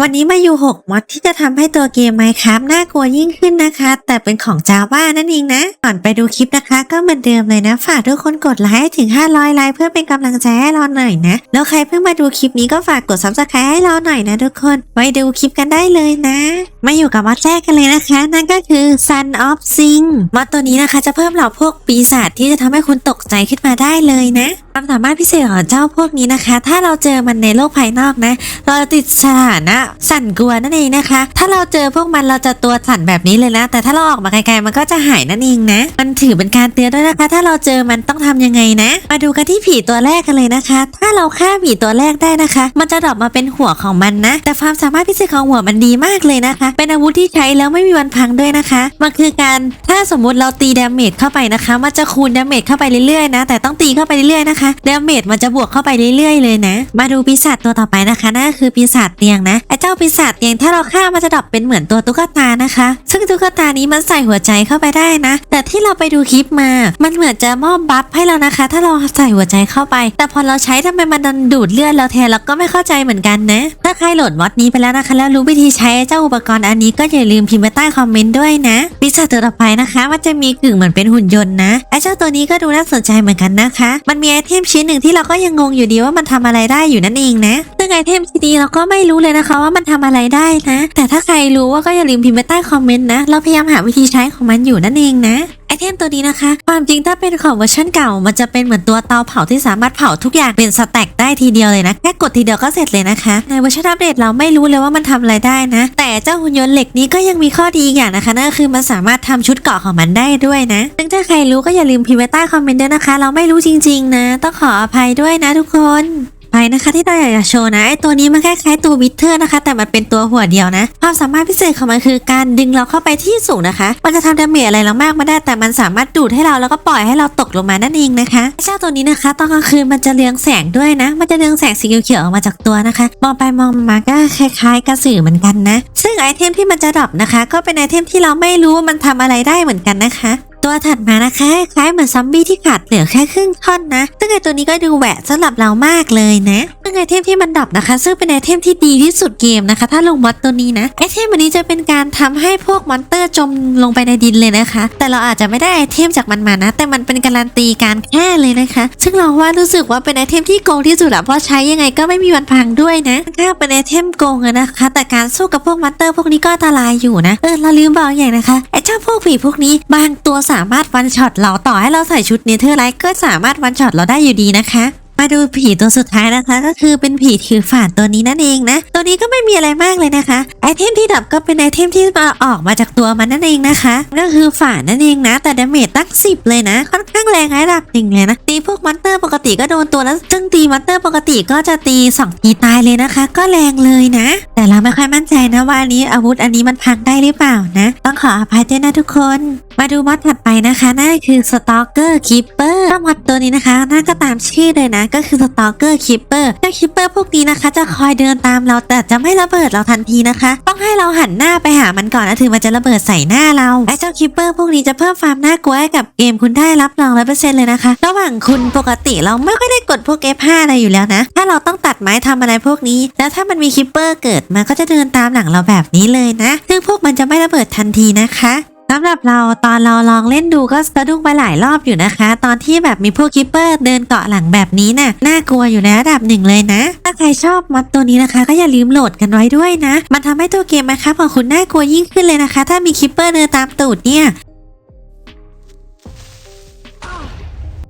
วันนี้มาอยู่ 6 มอดที่จะทำให้ตัวเกมไมครับน่ากลัวยิ่งขึ้นนะคะ แต่เป็นของ Java นั่นเองนะ ก่อนไปดูคลิปนะคะ ก็เหมือนเดิมเลยนะ ฝากทุกคนกดไลค์ถึง 500 ไลค์เพื่อเป็นกำลังใจให้เราหน่อยนะ แล้วใครเพิ่งมาดูคลิปนี้ก็ฝากกด Subscribe ให้เราหน่อยนะทุกคน ไว้ดูคลิปกันได้เลยนะ มาอยู่กับมอดแรกกันเลยนะคะ นั่นก็คือ Sun of Sing มอดตัวนี้นะคะจะเพิ่มเหล่าพวกปีศาจที่จะทำให้คุณตกใจขึ้นมาได้เลยนะความสามารถพิเศษของเจ้าพวกนี้นะคะ ถ้าเราเจอมันในโลกภายนอกนะ เราจะติดสถานะสั่นกลัวนั่นเองนะคะ ถ้าเราเจอพวกมันเราจะตัวสั่นแบบนี้เลยนะ แต่ถ้าเราออกมาไกลๆมันก็จะหายนั่นเองนะ มันถือเป็นการเตือนด้วยนะคะ ถ้าเราเจอมันต้องทำยังไงนะ มาดูกันที่ผีตัวแรกกันเลยนะคะ ถ้าเราฆ่าผีตัวแรกได้นะคะ มันจะดรอปมาเป็นหัวของมันนะ แต่ความสามารถพิเศษของหัวมันดีมากเลยนะคะเป็นอาวุธที่ใช้แล้วไม่มีวันพังด้วยนะคะมันคือการถ้าสมมุติเราตีดาเมจเข้าไปนะคะ มันจะคูณดาเมจเข้าไปเรื่อยๆนะ แต่ต้องตีเข้าไปเรื่อยๆนะคะดาเมจมันจะบวกเข้าไปเรื่อยๆเลยนะ มาดูปีศาจตัวต่อไปนะคะนั่นก็คือปีศาจเตียงนะไอ้เจ้าปีศาจเตียงถ้าเราฆ่ามันจะดรอปเป็นเหมือนตัวตุ๊กตานะคะ ซึ่งตุ๊กตานี้มันใส่หัวใจเข้าไปได้นะ แต่ที่เราไปดูคลิปมา มันเหมือนจะมอบบัฟให้เรานะคะ ถ้าเราใส่หัวใจเข้าไป แต่พอเราใช้ทำไมมันดันดูดเลือดเราแทนเราก็ไม่เข้าใจเหมือนกันนะ ถ้าใครโหลดมอดนี้ไปแล้วนะคะ แล้วรู้วิธีใช้เจ้าอุปกรณ์อันนี้ก็อย่าลืมพิมพ์ไว้ใต้คอมเมนต์ด้วยนะปีศาจตัวต่อไปนะคะมันจะมีกึ่งเหมือนเป็นหุ่นยนต์นะไอ้เจ้าตัวนี้ก็ดูน่าสนใจเหมือนกันนะคะ มันมีไอเทมชิ้นหนึ่งที่เราก็ยังงงอยู่ดีว่ามันทำอะไรได้อยู่นั่นเองนะ ซึ่งไอเทมชิ้นนี้เราก็ไม่รู้เลยนะคะ ว่ามันทำอะไรได้นะ แต่ถ้าใครรู้ว่าก็อย่าลืมพิมพ์ไว้ใต้คอมเมนต์นะ เราพยายามหาวิธีใช้ของมันอยู่นั่นเองนะไอเทมตัวนี้นะคะ ความจริงถ้าเป็นของเวอร์ชันเก่า มันจะเป็นเหมือนตัวเตาเผาที่สามารถเผาทุกอย่างเป็นสแต็กได้ทีเดียวเลยนะ แค่กดทีเดียวก็เสร็จเลยนะคะ ในเวอร์ชันอัปเดตเราไม่รู้เลยว่ามันทำอะไรได้นะ แต่เจ้าหุ่นยนต์เหล็กนี้ก็ยังมีข้อดีอีกอย่างนะคะนั่นคือมันสามารถทำชุดเกาะของมันได้ด้วยนะซึ่งถ้าใครรู้ก็อย่าลืมพิมพ์ไว้ใต้คอมเมนต์ด้วยนะคะ เราไม่รู้จริง ๆ นะ ต้องขออภัยด้วยนะทุกคน ไปนะคะที่เราอยากจะโชว์นะไอตัวนี้มันคล้ายๆตัววิเทอร์นะคะ แต่มันเป็นตัวหัวเดียวนะ ความสามารถพิเศษของมันคือการดึงเราเข้าไปที่สูงนะคะ มันจะทำดาเมจอะไรเรามากไม่ได้แต่มันสามารถดูดให้เราแล้วก็ปล่อยให้เราตกลงมานั่นเองนะคะไอ้เจ้าตัวนี้นะคะตอนกลางคืนมันจะเรืองแสงด้วยนะ มันจะเรืองแสงสีเขียวๆออกมาจากตัวนะคะ มองไปมองมาก็คล้ายๆกระสือเหมือนกันนะ ซึ่งไอเทมที่มันจะดรอปนะคะ ก็เป็นไอเทมที่เราไม่รู้ว่ามันทำอะไรได้เหมือนกันนะคะ ตัวถัดมานะคะ คล้ายเหมือนซอมบี้ที่ขาดเหลือแค่ครึ่งท่อนนะ ซึ่งไอตัวนี้ก็ดูแหวะสำหรับเรามากเลยนะซึ่งไอเทมที่มันดรอปนะคะ ซึ่งเป็นไอเทมที่ดีที่สุดเกมนะคะ ถ้าลงมอดตัวนี้นะไอเทมอันนี้จะเป็นการทำให้พวกมอนเตอร์จมลงไปในดินเลยนะคะ แต่เราอาจจะไม่ได้ไอเทมจากมันมานะ แต่มันเป็นการันตีการแค่เลยนะคะ ซึ่งเราว่ารู้สึกว่าเป็นไอเทมที่โกงที่สุดอะเพราะใช้ยังไงก็ไม่มีวันพังด้วยนะถ้าเป็นไอเทมโกงนะคะ แต่การสู้กับพวกมอนเตอร์พวกนี้ก็อันตรายอยู่นะเออเราลืมบอกอย่างนะคะไอเจ้าพวกผีพวกนี้บางตัวสาามารถวันช็อตเราต่อให้เราใส่ชุดเนเธอร์ไลท์ก็สามารถวันช็อตเราได้อยู่ดีนะคะ มาดูผีตัวสุดท้ายนะคะ ก็คือเป็นผีถือฝาดตัวนี้นั่นเองนะ ตัวนี้ก็ไม่มีอะไรมากเลยนะคะไอเทมที่ดับก็เป็นไอเทมที่มาออกมาจากตัวมันนั่นเองนะคะก็คือฝาดนั่นเองนะ แต่ดาเมจตั้งสิบเลยนะ ค่อนข้างแรงระดับหนึ่งเลยนะตีพวกมอนเตอร์ปกติก็โดนตัวแล้วซึ่งตีมอนเตอร์ปกติก็จะตีสองทีตายเลยนะคะ ก็แรงเลยนะ แต่เราไม่ค่อยมั่นใจนะว่าอันนี้อาวุธอันนี้มันพังได้หรือเปล่านะ ต้องขออภัยด้วยนะทุกคน มาดูมอดถัดไปนะคะนั่นคือ Stalker Keeper เจ้ามอดตัวนี้นะคะน่าก็ตามชื่อเลยนะก็คือ Stalker Keeper เจ้า Keeper พวกนี้นะคะ จะคอยเดินตามเราแต่จะไม่ระเบิดเราทันทีนะคะ ต้องให้เราหันหน้าไปหามันก่อนนะถึงมันจะระเบิดใส่หน้าเราไอ้เจ้า Keeper พวกนี้จะเพิ่มความน่ากลัวให้กับเกมคุณได้รับรองร้อยเปอร์เซ็นต์เลยนะคะระหว่างคุณปกติเราไม่ค่อยได้กดพวก F5 อะไรอยู่แล้วนะ ถ้าเราต้องตัดไม้ทำอะไรพวกนี้ แล้วถ้ามันมี Keeper เกิดมาก็จะเดินตามหลังเราแบบนี้เลยนะ ซึ่งพวกมันจะไม่ระเบิดทันทีนะคะ สำหรับเราตอนเราลองเล่นดูก็สะดุ้งไปหลายรอบอยู่นะคะ ตอนที่แบบมีพวกคิปเปอร์เดินเกาะหลังแบบนี้น่ะน่ากลัวอยู่ในระดับหนึ่งเลยนะ ถ้าใครชอบมอดตัวนี้นะคะ ก็อย่าลืมโหลดกันไว้ด้วยนะ มันทำให้ตัวเกมนะคะของคุณน่ากลัวยิ่งขึ้นเลยนะคะ ถ้ามีคิปเปอร์เดินตามตูดเนี่ย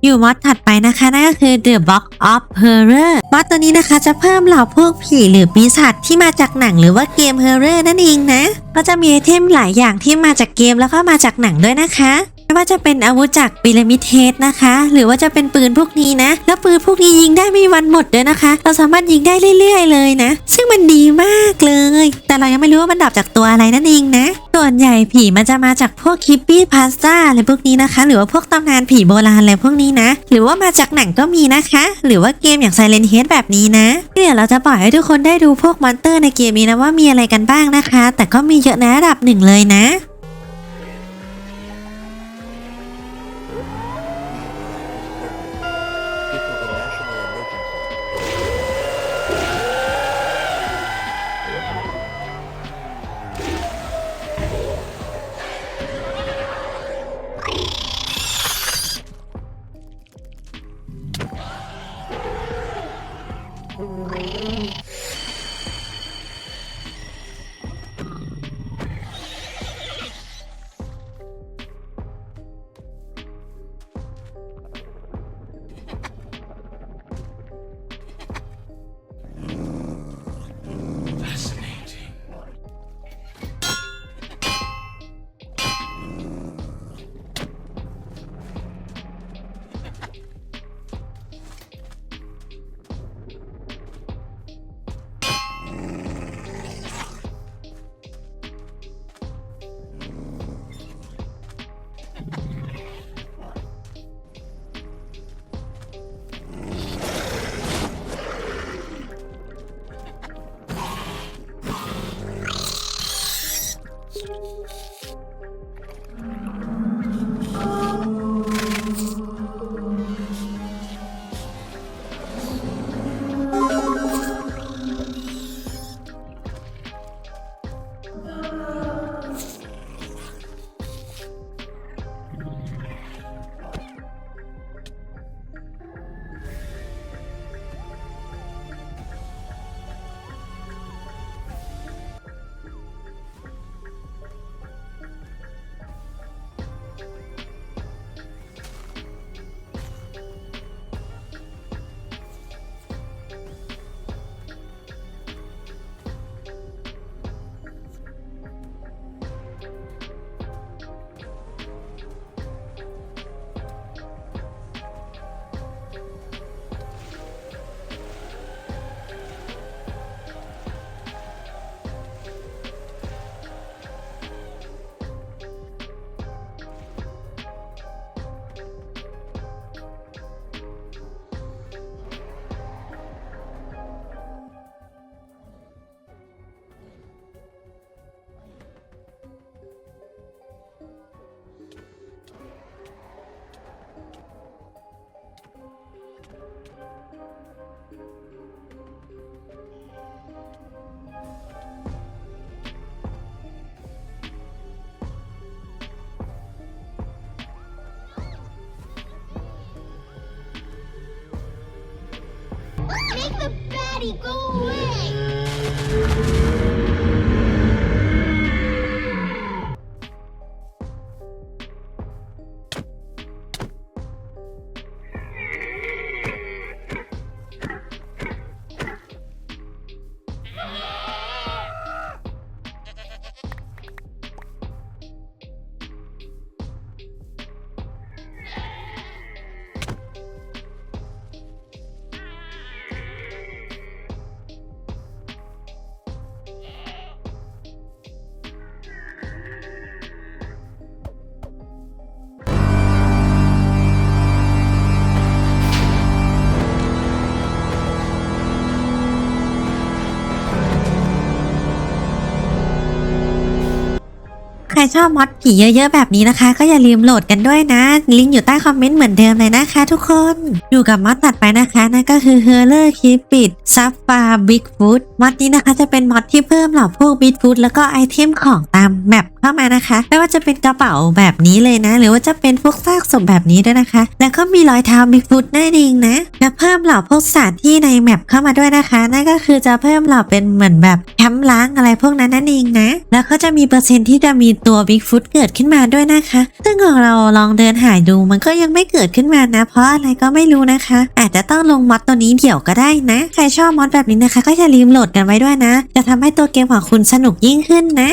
อยู่มอดถัดไปนะคะนั่นก็คือ The Box of Horror มอดตัวนี้นะคะจะเพิ่มเหล่าพวกผีหรือปีศาจที่มาจากหนังหรือว่าเกม Horror นั่นเองนะ ก็จะมีไอเทมหลายอย่างที่มาจากเกมแล้วก็มาจากหนังด้วยนะคะ ไม่ว่าจะเป็นอาวุธจากพีระมิดเฮดนะคะ หรือว่าจะเป็นปืนพวกนี้นะ แล้วปืนพวกนี้ยิงได้ไม่วันหมดด้วยนะคะ เราสามารถยิงได้เรื่อย ๆ เลยนะ ซึ่งมันดีมากเลย แต่เรายังไม่รู้ว่ามันดับจากตัวอะไรนั่นเองนะ ส่วนใหญ่ผีมันจะมาจากพวกคิปปี้พาสต้าอะไรพวกนี้นะคะ หรือว่าพวกตำนานผีโบราณอะไรพวกนี้นะ หรือว่ามาจากหนังก็มีนะคะ หรือว่าเกมอย่าง Silent Head แบบนี้นะเดี๋ยวเราจะปล่อยให้ทุกคนได้ดูพวกมอนเตอร์ในเกมนี้นะว่ามีอะไรกันบ้างนะคะ แต่ก็มีเยอะในระดับหนึ่งเลยนะ Go. รชอบมอดผีเยอะๆแบบนี้นะคะ ก็อย่าลืมโหลดกันด้วยนะ ลิงก์อยู่ใต้คอมเมนต์เหมือนเดิมเลยนะคะ ทุกคน อยู่กับมอดตัดไปนะคะนั่นก็คือ h e r l e r Cupid s a f a Bigfoot มอดนี้นะคะจะเป็นมอดที่เพิ่มเหล่าพวกบิ๊กฟูดแล้วก็ไอเทมของตามแมป เข้ามานะคะ ไม่ว่าจะเป็นกระเป๋าแบบนี้เลยนะ หรือว่าจะเป็นพวกซากศพแบบนี้ด้วยนะคะ แล้วก็มีรอยเท้า Bigfoot นั่นเองนะ และเพิ่มเหล่าพวกสถานที่ในแมปเข้ามาด้วยนะคะ นั่นก็คือจะเพิ่มเหล่าเป็นเหมือนแบบแคมป์ล้างอะไรพวกนั้นนั่นเองนะ แล้วก็จะมีเปอร์เซ็นต์ที่จะมีตัว Bigfoot เกิดขึ้นมาด้วยนะคะ ซึ่งของเราลองเดินหายดูมันก็ยังไม่เกิดขึ้นมานะ เพราะอะไรก็ไม่รู้นะคะ อาจจะต้องลงมอดตัวนี้เดี๋ยวก็ได้นะ ใครชอบมอดแบบนี้นะคะ ก็อย่าลืมโหลดกันไว้ด้วยนะ จะทำให้ตัวเกมของคุณสนุกยิ่งขึ้นนะ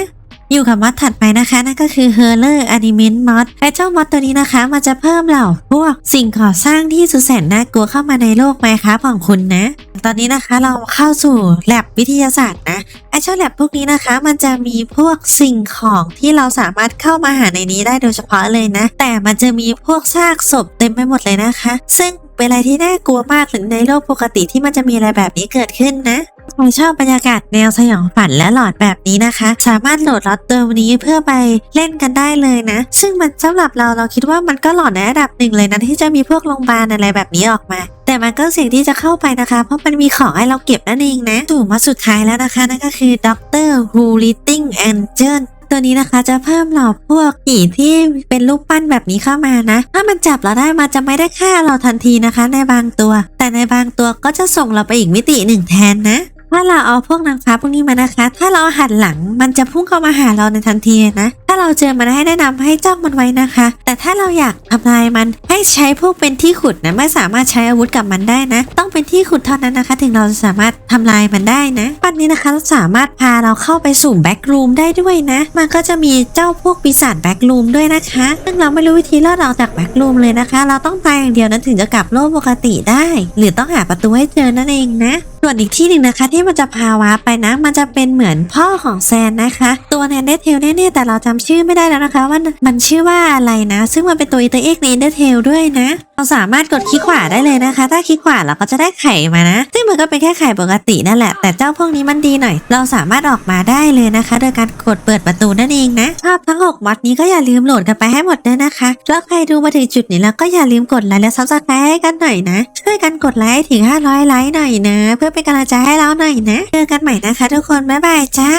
อยู่กับมอดถัดไปนะคะ นั่นก็คือ h e r l e r Element Mod และเจ้ามอดตัวนี้นะคะ มันจะเพิ่มเหล่าพวกสิ่งก่อสร้างที่สุดแสนน่ากลัวเข้ามาในโลกไหมครับของคุณนะ ตอนนี้นะคะเราเข้าสู่แลบวิทยาศาสตร์นะไอเจ้าแลบพวกนี้นะคะ มันจะมีพวกสิ่งของที่เราสามารถเข้ามาหาในนี้ได้โดยเฉพาะเลยนะ แต่มันจะมีพวกซากศพเต็มไปหมดเลยนะคะ ซึ่งเป็นอะไรที่น่ากลัวมากหรือในโลกปกติที่มันจะมีอะไรแบบนี้เกิดขึ้นนะ ใครชอบบรรยากาศแนวสยองฝันและหลอดแบบนี้นะคะ สามารถโหลดล็อตเติมนี้เพื่อไปเล่นกันได้เลยนะ ซึ่งมันสำหรับเราเราคิดว่ามันก็หลอนในระดับหนึ่งเลยนะที่จะมีพวกโรงพยาบาลอะไรแบบนี้ออกมาแต่มันก็เสี่ยงที่จะเข้าไปนะคะ เพราะมันมีของให้เราเก็บนั่นเองนะถูกมาสุดท้ายแล้วนะคะ นั่นก็คือด็อกเตอร์ฮูลิติงแอนเจนตัวนี้นะคะจะเพิ่มเหล่าพวกผีที่เป็นรูปปั้นแบบนี้เข้ามานะ ถ้ามันจับเราได้มันจะไม่ได้ฆ่าเราทันทีนะคะ ในบางตัว แต่ในบางตัวก็จะส่งเราไปอีกมิติหนึ่งแทนนะ ถ้าเราเอาพวกนางฟ้าพวกนี้มานะคะ ถ้าเราหันหลังมันจะพุ่งเข้ามาหาเราในทันทีนะ ถ้าเราเจอมันให้แนะนำให้จ้องมันไว้นะคะ ถ้าเราอยากทำลายมันให้ใช้พวกเป็นที่ขุดนะไม่สามารถใช้อาวุธกับมันได้นะ ต้องเป็นที่ขุดเท่านั้นนะคะ ถึงเราสามารถทำลายมันได้นะปันนี้นะคะเราสามารถพาเราเข้าไปสู่แบ็กรูมได้ด้วยนะ มันก็จะมีเจ้าพวกปีศาจแบ็กรูมด้วยนะคะซึ่งเราไม่รู้วิธีรอดออกจากแบ็กรูมเลยนะคะ เราต้องตายอย่างเดียวนั้นถึงจะกลับโลกปกติได้ หรือต้องหาประตูให้เจอนั่นเองนะส่วนอีกที่หนึ่งนะคะที่มันจะพาวาไปนะ มันจะเป็นเหมือนพ่อของแซนนะคะ ตัวในนเดเทลแน่ๆแต่เราจำชื่อไม่ได้แล้วนะคะ ว่ามันชื่อว่าอะไรนะซึ่งมันเป็นตัวอีเตอร์เอ็กในเดเทลด้วยนะ เราสามารถกดคลิกขวาได้เลยนะคะ ถ้าคลิกขวาเราก็จะได้ไข่มานะ ซึ่งมันก็เป็นแค่ไข่ปกตินั่นแหละ แต่เจ้าพวกนี้มันดีหน่อย เราสามารถออกมาได้เลยนะคะ โดยการกดเปิดประตูนั่นเองนะ ชอบทั้ง 6มอดนี้ก็อย่าลืมโหลดกันไปให้หมดด้วยนะคะ แล้วใครดูมาถึงจุดนี้แล้วก็อย่าลืมกดไลค์และซับสไครต์ให้กันหน่อยนะ ช่วยกันกดไลค์ให้ถึง 500 ไลค์หน่อยนะ เพื่อเป็นกำลังใจให้เราหน่อยนะ เจอกันใหม่นะคะ ทุกคน บ๊ายบายจ้า